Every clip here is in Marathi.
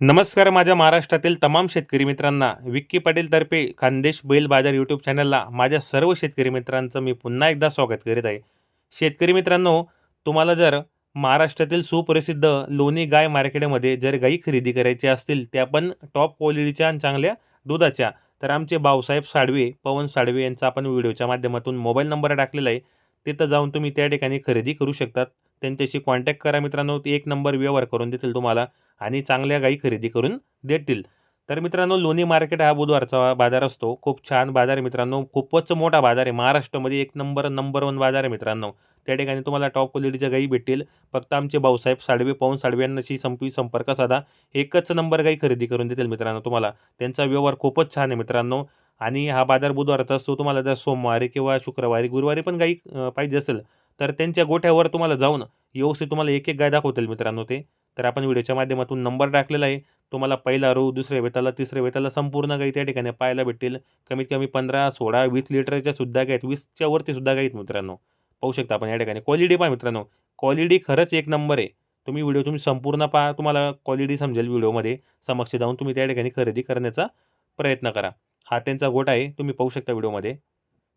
नमस्कार माझ्या महाराष्ट्रातील तमाम शेतकरी मित्रांना. विक्की पाटील तर्फे खानदेश बैल बाजार यूट्यूब चॅनलला माझ्या सर्व शेतकरी मित्रांचं मी पुन्हा एकदा स्वागत करीत आहे. शेतकरी मित्रांनो तुम्हाला जर महाराष्ट्रातील सुप्रसिद्ध लोणी गाय मार्केटमध्ये जर गाई खरेदी करायची असतील त्या पण टॉप क्वालिटीच्या आणि चांगल्या दुधाच्या तर आमचे भाऊसाहेब साडवे पवन साडवे यांचा आपण व्हिडिओच्या माध्यमातून मोबाईल नंबर टाकलेला आहे. तिथं जाऊन तुम्ही त्या ठिकाणी खरेदी करू शकतात. त्यांच्याशी कॉन्टॅक्ट करा मित्रांनो ते एक नंबर व्यवहार करून देतील तुम्हाला. आणि चांगल्या गाई खरेदी करून देतील. तर मित्रांनो लोणी मार्केट हा बुधवारचा बाजार असतो. खूप छान बाजार आहे मित्रांनो. खूपच मोठा बाजार आहे. महाराष्ट्रामध्ये एक नंबर नंबर वन बाजार आहे मित्रांनो. त्या ठिकाणी तुम्हाला टॉप क्वालिटीच्या गाई भेटतील. फक्त आमचे भाऊसाहेब साडवे पाहून साडव्यांशी संपी संपर्क साधा. एकच नंबर गाई खरेदी करून देतील मित्रांनो तुम्हाला. त्यांचा व्यवहार खूपच छान आहे मित्रांनो. आणि हा बाजार बुधवारचा असतो. तुम्हाला जर सोमवारी किंवा शुक्रवारी गुरुवारी पण गाई पाहिजे असेल तर त्यांच्या गोठ्यावर तुम्हाला जाऊन व्यवस्थित तुम्हाला एक एक गाय दाखवतील मित्रांनो ते. तर आपण व्हिडिओच्या माध्यमातून नंबर टाकलेला आहे. तुम्हाला पहिला रो दुसऱ्या वेताला तिसऱ्या वेताला संपूर्ण गाई त्या ठिकाणी पाहायला भेटेल. कमीत कमी पंधरा सोळा वीस लिटरच्या सुद्धा गायत आहेत. वीसच्या वरती सुद्धा आहेत मित्रांनो. पाहू शकता आपण या ठिकाणी. क्वालिटी पहा मित्रांनो. क्वालिटी खरंच एक नंबर आहे. तुम्ही व्हिडिओ तुम्ही संपूर्ण पहा. तुम्हाला क्वालिटी समजेल व्हिडिओमध्ये. समक्ष जाऊन तुम्ही त्या ठिकाणी खरेदी करण्याचा प्रयत्न करा. हा त्यांचा गोट आहे. तुम्ही पाहू शकता व्हिडिओमध्ये.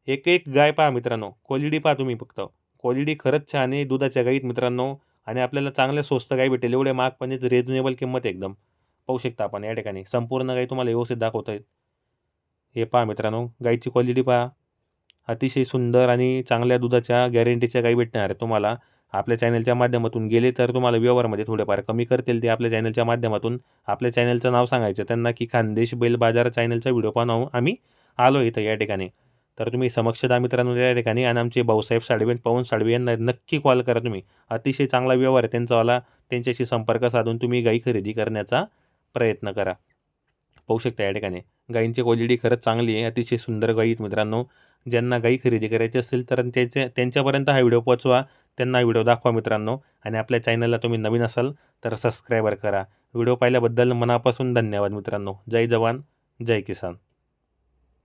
एक एक गाय पहा मित्रांनो. क्वालिटी पहा तुम्ही फक्त. क्वालिटी खरंच छान आहे. दुधाच्या गाईत मित्रांनो. आणि आपल्याला चांगल्या स्वस्त गाई भेटेल. एवढे महाग पण रिजनेबल किंमत आहे एकदम. पाहू शकता आपण या ठिकाणी. संपूर्ण गाई तुम्हाला व्यवस्थित दाखवता आहेत हे पहा मित्रांनो गाईची क्वालिटी पहा. अतिशय सुंदर आणि चांगल्या दुधाच्या गॅरंटीच्या गाई भेटणार आहे तुम्हाला. आपल्या चॅनलच्या माध्यमातून गेले तर तुम्हाला व्यवहारमध्ये थोडेफार कमी करतील ते आपल्या चॅनलच्या माध्यमातून. आपल्या चॅनलचं नाव सांगायचं त्यांना की खानदेश बैल बाजार चॅनलचा व्हिडिओ पाहून आम्ही आलो इथं या ठिकाणी. तर तुम्ही समक्ष मित्रांनो त्या ठिकाणी आणि आमचे भाऊसाहेब साडवे पवन साडवे यांना नक्की कॉल करा तुम्ही. अतिशय चांगला व्यवहार आहे त्यांचावाला. त्यांच्याशी संपर्क साधून तुम्ही गाई खरेदी करण्याचा प्रयत्न करा. पाहू शकता या ठिकाणी. गाईंची क्वालिटी खरंच चांगली आहे. अतिशय सुंदर गाई आहेत मित्रांनो. ज्यांना गाई खरेदी करायची असेल तर त्यांचे त्यांच्यापर्यंत हा व्हिडिओ पोचवा त्यांना व्हिडिओ दाखवा मित्रांनो. आणि आपल्या चॅनलला तुम्ही नवीन असाल तर सबस्क्रायबर करा. व्हिडिओ पाहिल्याबद्दल मनापासून धन्यवाद मित्रांनो. जय जवान जय किसान.